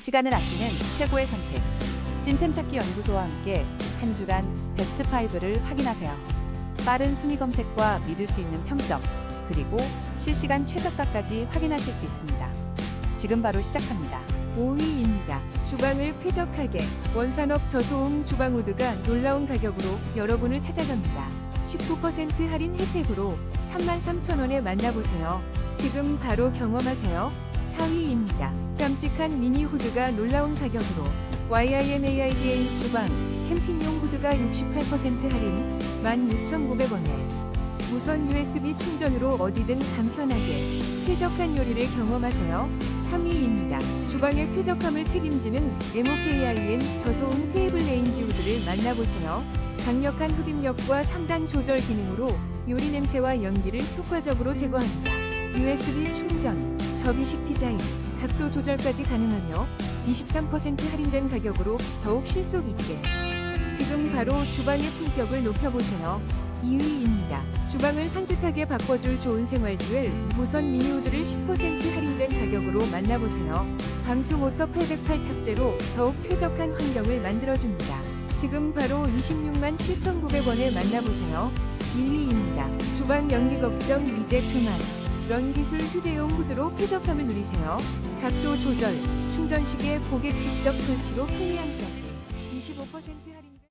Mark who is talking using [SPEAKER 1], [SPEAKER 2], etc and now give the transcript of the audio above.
[SPEAKER 1] 시간을 아끼는 최고의 선택. 찐템 찾기 연구소와 함께 한 주간 베스트 5를 확인하세요. 빠른 순위 검색과 믿을 수 있는 평점, 그리고 실시간 최저가까지 확인하실 수 있습니다. 지금 바로 시작합니다.
[SPEAKER 2] 5위입니다. 주방을 쾌적하게 원산업 저소음 주방 우드가 놀라운 가격으로 여러분을 찾아갑니다. 19% 할인 혜택으로 33,000원에 만나보세요. 지금 바로 경험하세요. 4위입니다. 깜찍한 미니 후드가 놀라운 가격으로 YIMAIDA 주방 캠핑용 후드가 68% 할인 16,900원에 무선 USB 충전으로 어디든 간편하게 쾌적한 요리를 경험하세요. 3위입니다. 주방의 쾌적함을 책임지는 MOKIN 저소음 테이블 레인지 우드를 만나보세요. 강력한 흡입력과 3단 조절 기능으로 요리 냄새와 연기를 효과적으로 제거합니다. USB 충전, 접이식 디자인, 각도 조절까지 가능하며 23% 할인된 가격으로 더욱 실속 있게 지금 바로 주방의 품격을 높여보세요. 2위입니다. 주방을 산뜻하게 바꿔줄 좋은 생활지웰 무선 미니우드를 10% 할인된 가격으로 만나보세요. 방수 모터 808 탑재로 더욱 쾌적한 환경을 만들어줍니다. 지금 바로 26만 7,900원에 만나보세요. 2위입니다. 주방 연기 걱정 이제 그만. 런 기술 휴대용 후드로 쾌적함을 누리세요. 각도 조절, 충전식에 고객 직접 설치로 편리함까지 25% 할인.